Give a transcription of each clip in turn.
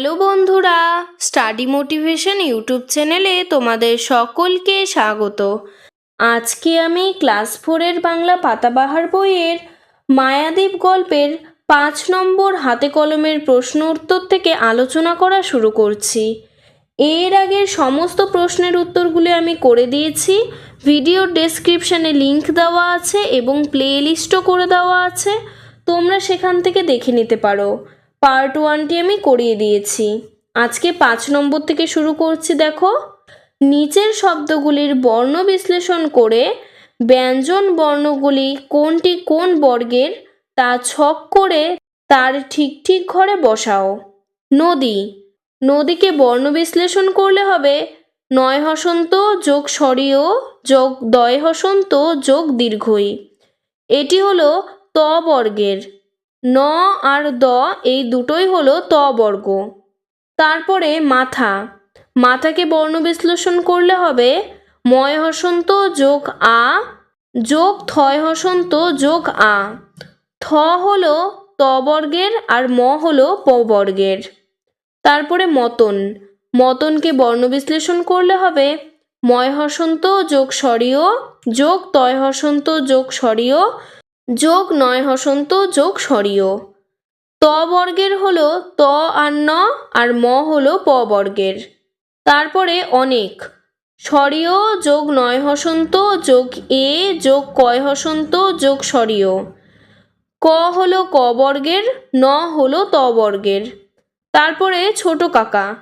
Hello বন্ধুরা study motivation YouTube চ্যানেলে তোমাদের সকলকে স্বাগত। আজকে আমি ক্লাস ফোরের বাংলা পাতাবাহার বইয়ের মায়াদ্বীপ গল্পের পাঁচ নম্বর হাতে কলমের প্রশ্ন উত্তর থেকে আলোচনা করা শুরু করছি। এর আগের সমস্ত প্রশ্নের উত্তরগুলি আমি করে দিয়েছি। ভিডিওর ডেসক্রিপশানে লিংক দেওয়া আছে এবং প্লে লিস্টও করে দেওয়া আছে। তোমরা সেখান থেকে দেখে নিতে পারো। পার্ট ওয়ানটি আমি করিয়ে দিয়েছি। আজকে পাঁচ নম্বর থেকে শুরু করছি, দেখো। নিচের শব্দগুলির বর্ণ বিশ্লেষণ করে ব্যঞ্জন বর্ণগুলি কোনটি কোন বর্গের, তা ছক করে তার ঠিক ঠিক ঘরে বসাও। নদী। নদীকে বর্ণ বিশ্লেষণ করলে হবে নয় হসন্ত যোগ স্বরীয় যোগ দয় হসন্ত যোগ দীর্ঘই। এটি হলো ত বর্গের। ন আর দ এই দুটোই হলো ত বর্গ। তারপরে মাথা। মাথাকে বর্ণ বিশ্লেষণ করলে হবে ময় হসন্ত যোগ আ যোগ থয় হসন্ত যোগ আ। থ হলো ত বর্গের আর ম হলো প বর্গের। তারপরে মতন। মতনকে বর্ণ বিশ্লেষণ করলে হবে ময় হসন্ত যোগ স্বরীয় যোগ তয় হসন্ত যোগ স্বরীয় যোগ নয় হসন্ত, যোগ স্বরীয়। ত বর্গের হলো ত আর ন, আর ম হলো প বর্গের। তারপরে অনেক। স্বরীয় যোগ নয় হসন্ত, যোগ এ, যোগ কয় হসন্ত, যোগ স্বরীয়। ক হলো ক বর্গের, ন হলো ত বর্গের। তারপরে ছোট কাকা।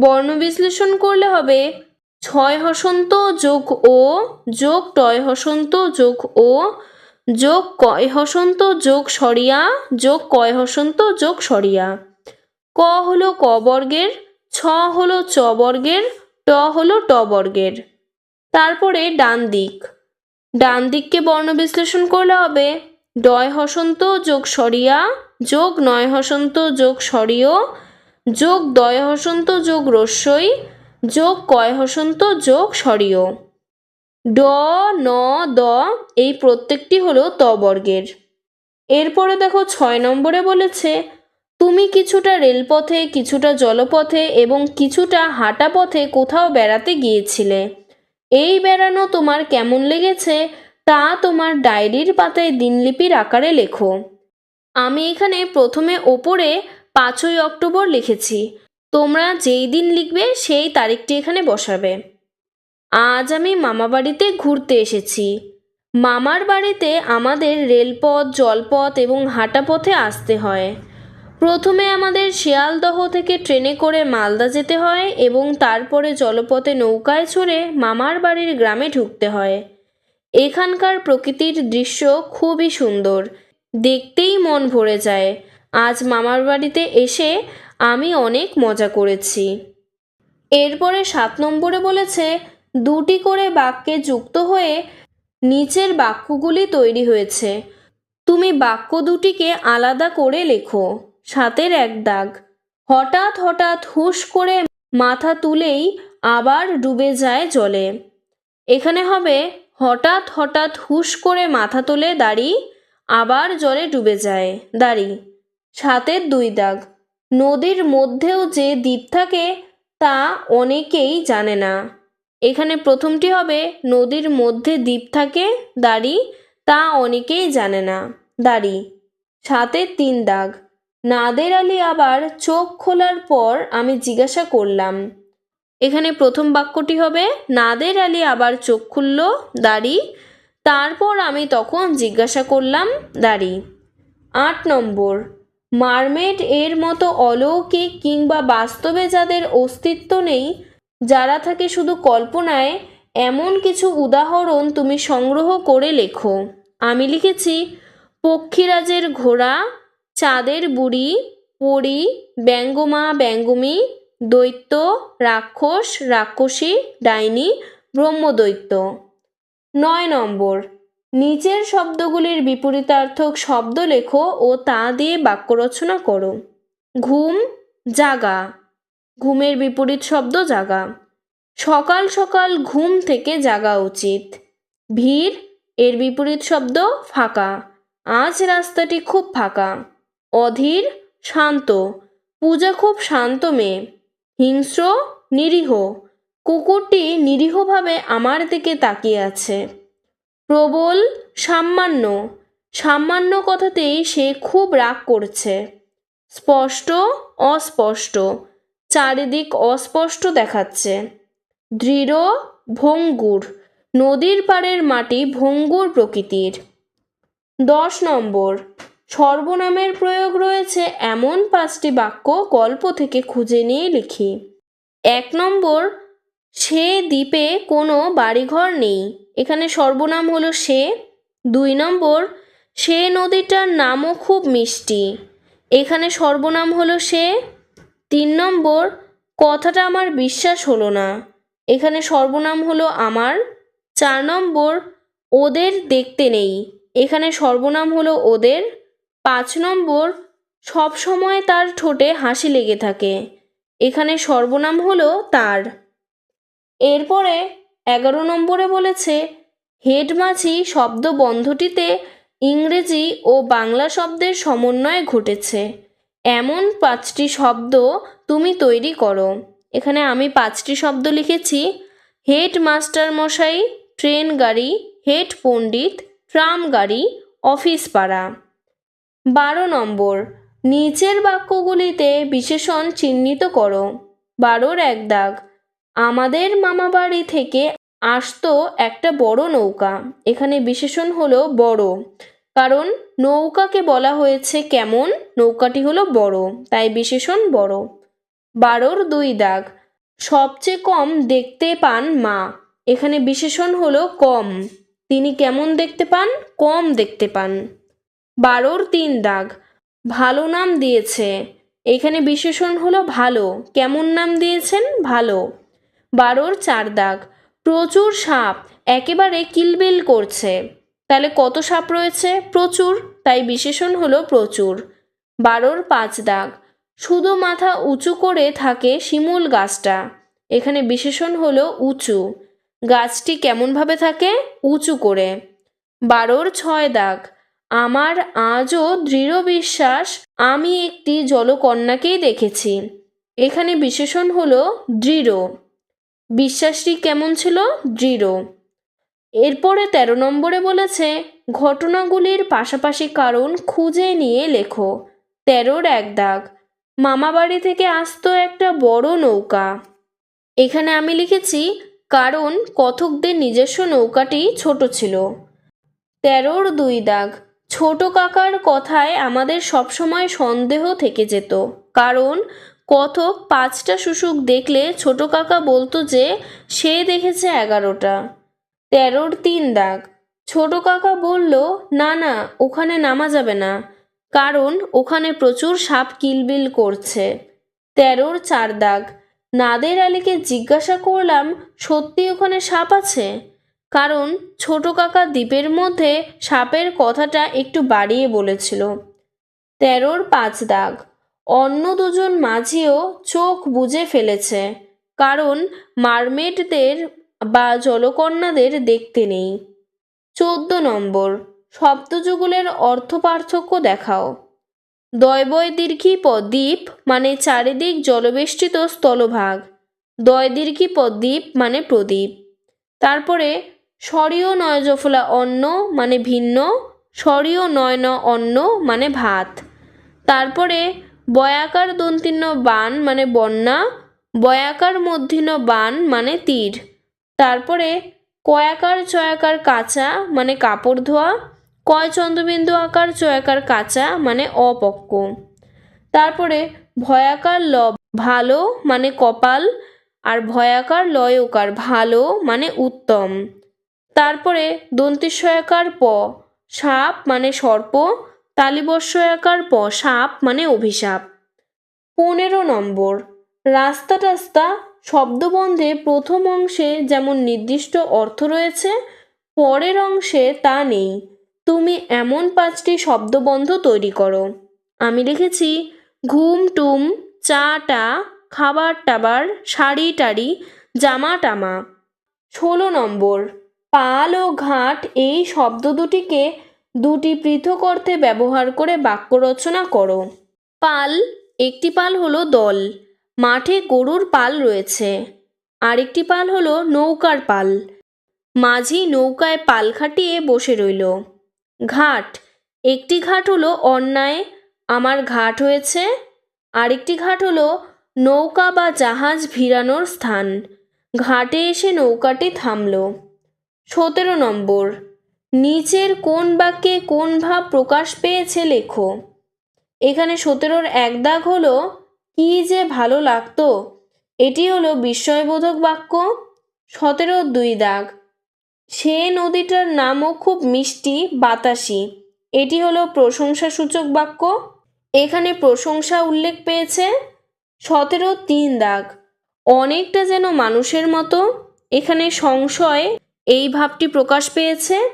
বর্ণ বিশ্লেষণ করলে হবে ছয় হসন্ত, যোগ ও, যোগ টয় হসন্ত, যোগ ও যোগ কয় হসন্ত, যোগ সরিয়া, যোগ কয় হসন্ত, যোগ সরিয়া। ক হলো ক বর্গের, ছ হলো চ বর্গের, ট হলো ট বর্গের। তারপরে ডান দিক। ডান দিককে বর্ণ বিশ্লেষণ করলে হবে, ডয় হসন্ত, যোগ সরিয়া, যোগ নয় হসন্ত, যোগ সরিয়, যোগ দয় হসন্ত, যোগ রস্যই, যোগ কয় হসন্ত, যোগ সরিয়। ড, ন, দ, এই প্রত্যেকটি হলো ত বর্গের এরপরে দেখো ছয় নম্বরে বলেছে, তুমি কিছুটা রেলপথে, কিছুটা জলপথে এবং কিছুটা হাঁটা পথে কোথাও বেড়াতে গিয়েছিলে। এই বেড়ানো তোমার কেমন লেগেছে তা তোমার ডায়েরির পাতায় দিনলিপির আকারে লেখো। আমি এখানে প্রথমে ওপরে পাঁচই অক্টোবর লিখেছি। তোমরা যেই দিন লিখবে সেই তারিখটি এখানে বসাবে। আজ আমি মামা বাড়িতে ঘুরতে এসেছি। মামার বাড়িতে আমাদের রেলপথ, জলপথ এবং হাঁটা পথে আসতে হয়। প্রথমে আমাদের শিয়ালদহ থেকে ট্রেনে করে মালদা যেতে হয় এবং তারপরে জলপথে নৌকায় চড়ে মামার বাড়ির গ্রামে ঢুকতে হয়। এখানকার প্রকৃতির দৃশ্য খুবই সুন্দর। দেখতেই মন ভরে যায়। আজ মামার বাড়িতে এসে আমি অনেক মজা করেছি। এরপরে সাত নম্বরে বলেছে দুটি করে বাক্যে যুক্ত হয়ে নিচের বাক্যগুলি তৈরি হয়েছে। তুমি বাক্য দুটিকে আলাদা করে লেখো। সাতের এক দাগ। হঠাৎ হঠাৎ হুশ করে মাথা তুলেই আবার ডুবে যায় জলে। এখানে হবে, হঠাৎ হঠাৎ হুশ করে মাথা তোলে দাড়ি আবার জলে ডুবে যায়। দাড়ি। সাতের দুই দাগ। নদীর মধ্যেও যে দ্বীপ থাকে তা অনেকেই জানে না। এখানে প্রথমটি হবে, নদীর মধ্যে দ্বীপ থাকে, দাড়ি, তা অনেকেই জানে না, দাড়ি। সাতের তিন দাগ। নাদের আলী আবার চোখ খোলার পর আমি জিজ্ঞাসা করলাম, এখানে প্রথম বাক্যটি হবে, নাদের আলী আবার চোখ খুলল, দাড়ি। তারপর আমি তখন জিজ্ঞাসা করলাম, দাড়ি। আট নম্বর। মারমেড এর মতো অলৌকিক কিংবা বাস্তবে যাদের অস্তিত্ব নেই যারা থাকে শুধু কল্পনায়, এমন কিছু উদাহরণ তুমি সংগ্রহ করে লেখো। আমি লিখেছি, পক্ষীরাজের ঘোড়া, চাঁদের বুড়ি, পরি, ব্যঙ্গমা, ব্যঙ্গমী, দৈত্য, রাক্ষস, রাক্ষসী, ডাইনি, ব্রহ্মদৈত্য। নয় নম্বর, নিচের শব্দগুলির বিপরীতার্থক শব্দ লেখো ও তা দিয়ে বাক্য রচনা করো। ঘুম, জাগা। ঘুমের বিপরীত শব্দ জাগা। সকাল সকাল ঘুম থেকে জাগা উচিত। ভিড়, এর বিপরীত শব্দ ফাঁকা। আজ রাস্তাটি খুব ফাঁকা। অধীর, শান্ত। পূজা খুব শান্ত মেয়ে। হিংস্র, নিরীহ। কুকুরটি নিরীহভাবে আমার দিকে তাকিয়ে আছে। প্রবল, সামান্য। সামান্য কথাতেই সে খুব রাগ করছে। স্পষ্ট, অস্পষ্ট। চারিদিক অস্পষ্ট দেখাচ্ছে। দৃঢ় ভঙ্গুর, নদীর পাড়ের মাটি ভঙ্গুর প্রকৃতির। দশ নম্বর, সর্বনামের প্রয়োগ রয়েছে এমন পাঁচটি বাক্য গল্প থেকে খুঁজে নিয়ে লিখি। এক নম্বর, সে দ্বীপে কোনো বাড়িঘর নেই, এখানে সর্বনাম হলো সে। দুই নম্বর, সে নদীটার নামও খুব মিষ্টি, এখানে সর্বনাম হলো সে। তিন নম্বর, কথাটা আমার বিশ্বাস হলো না। এখানে সর্বনাম হলো আমার। চার নম্বর, ওদের দেখতে নেই। এখানে সর্বনাম হলো ওদের। পাঁচ নম্বর, সব সময় তার ঠোঁটে হাসি লেগে থাকে। এখানে সর্বনাম হলো তার। এরপরে এগারো নম্বরে বলেছে হেডমাছি শব্দ বন্ধটিতে ইংরেজি ও বাংলা শব্দের সমন্বয় ঘটেছে। এমন পাঁচটি শব্দ তুমি তৈরি করো। এখানে আমি পাঁচটি শব্দ লিখেছি। হেড মাস্টার মশাই, ট্রেন গাড়ি, হেড পণ্ডিত, ট্রাম গাড়ি, অফিস পাড়া। বারো নম্বর, নিচের বাক্যগুলিতে বিশেষণ চিহ্নিত করো। বারোর এক দাগ, আমাদের মামাবাড়ি থেকে আসতো একটা বড় নৌকা। এখানে বিশেষণ হলো বড়। কারণ নৌকাকে বলা হয়েছে কেমন? নৌকাটি হলো বড়, তাই বিশেষণ বড়। বারোর দুই দাগ। সবচেয়ে কম দেখতে পান মা। এখানে বিশেষণ হলো কম। তিনি কেমন দেখতে পান? কম দেখতে পান। বারোর তিন দাগ। ভালো নাম দিয়েছে। এখানে বিশেষণ হলো ভালো। কেমন নাম দিয়েছেন? ভালো। বারোর চার দাগ। প্রচুর সাপ। একেবারে কিলবিল করছে। তাহলে কত সাপ রয়েছে? প্রচুর। তাই বিশেষণ হলো প্রচুর। বারোর পাঁচ দাগ। শুধু মাথা উঁচু করে থাকে শিমুল গাছটা। এখানে বিশেষণ হলো উঁচু। গাছটি কেমনভাবে থাকে? উঁচু করে। বারোর ছয় দাগ। আমার আজও দৃঢ় বিশ্বাস, আমি একটি জলকন্যাকেই দেখেছি। এখানে বিশেষণ হলো দৃঢ়। বিশ্বাসটি কেমন ছিল? দৃঢ়। এরপরে তেরো নম্বরে বলেছে, ঘটনাগুলির পাশাপাশি কারণ খুঁজে নিয়ে লেখো। তেরোর এক দাগ। মামাবাড়ি থেকে আসতো একটা বড় নৌকা। এখানে আমি লিখেছি, কারণ কথকদের নিজস্ব নৌকাটি ছোট ছিল। তেরোর দুই দাগ। ছোট কাকার কথায় আমাদের সবসময় সন্দেহ থেকে যেত। কারণ কথক পাঁচটা শুশুক দেখলে ছোট কাকা বলতো যে, সে দেখেছে এগারোটা। তেরোর তিন দাগ। ছোট কাকা বলল, না না, ওখানে নামা যাবে না, কারণ ওখানে প্রচুর সাপ কিলবিল করছে। তেরোর চার দাগ। নাদের আলীকে জিজ্ঞাসা করলাম, সত্যি ওখানে সাপ আছে? কারণ ছোট কাকা দ্বীপের মধ্যে সাপের কথাটা একটু বাড়িয়ে বলেছিল। তেরোর পাঁচ দাগ। অন্য দুজন মাঝিও চোখ বুজে ফেলেছে, কারণ মারমেডদের বা জলকন্যাদের দেখতে নেই। চোদ্দ নম্বর, শব্দযুগলের অর্থ পার্থক্য দেখাও। দয়বয় দীর্ঘি দ্বীপ মানে চারিদিক জলবেষ্টিত স্থলভাগ। দয় দীর্ঘি দ্বীপ মানে প্রদীপ। তারপরে, স্বরীয় নয়জফলা অন্ন মানে ভিন্ন, স্বরীয় নয়ন অন্ন মানে ভাত। তারপরে, বয়াকার দন্তিন্য বান মানে বন্যা, বয়াকার মধ্যিন্য বান মানে তীর। তারপরে কয়াকার চয়াকার কাঁচা মানে কাপড় ধোয়া, কয় চন্দ্রবিন্দু আকার চয়াকার কাঁচা মানে অপক্ক। তারপরে ভয়াকার ল ভালো মানে কপাল আর ভয়াকার লয়কার ভালো মানে উত্তম। তারপরে দন্তিস্বয়াকার প, সাপ মানে সর্প তালিবস্বয়াকার প, সাপ মানে অভিশাপ। পনেরো নম্বর, রাস্তা টাস্তা শব্দবন্ধে প্রথম অংশে যেমন নির্দিষ্ট অর্থ রয়েছে, পরের অংশে তা নেই। তুমি এমন পাঁচটি শব্দবন্ধ তৈরি করো। আমি লিখেছি, ঘুম টুম, চা টা, খাবার টাবার, শাড়ি টাড়ি, জামা টামা। ষোলো নম্বর, পাল ও ঘাট এই শব্দ দুটিকে দুটি পৃথক অর্থে ব্যবহার করে বাক্য রচনা করো। পাল, একটি পাল হলো দল। মাঠে গরুর পাল রয়েছে। আরেকটি পাল হলো নৌকার পাল। মাঝি নৌকায় পাল খাটিয়ে বসে রইল। ঘাট। একটি ঘাট হলো অন্যায়, আমার ঘাট হয়েছে। আরেকটি ঘাট হলো নৌকা বা জাহাজ ভিড়ানোর স্থান। ঘাটে এসে নৌকাটি থামল। সতেরো নম্বর। নিচের কোন বাক্যে কোন ভাব প্রকাশ পেয়েছে লেখো। এখানে সতেরোর এক দাগ হলো কি যে ভালো লাগতো। এটি হলো বিস্ময়বোধক বাক্য। সতেরোর দুই দাগ। সে নদীটার নামও খুব মিষ্টি, বাতাসি। এটি হলো প্রশংসাসূচক বাক্য। এখানে প্রশংসা উল্লেখ পেয়েছে। সতেরো তিন দাগ। অনেকটা যেন মানুষের মতো। এখানে সংশয়, এই ভাবটি প্রকাশ পেয়েছে।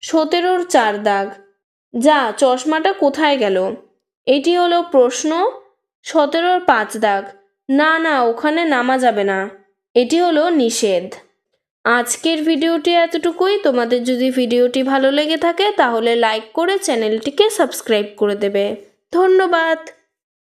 সতেরোর চার দাগ। যা চশমাটা কোথায় গেল? এটি হলো প্রশ্ন। সতেরোর পাঁচ দাগ। না না, ওখানে নামা যাবে না। এটি হলো নিষেধ। আজকের ভিডিওটি এতটুকুই। তোমাদের যদি ভিডিওটি ভালো লেগে থাকে, তাহলে লাইক করে চ্যানেলটিকে সাবস্ক্রাইব করে দেবে। ধন্যবাদ।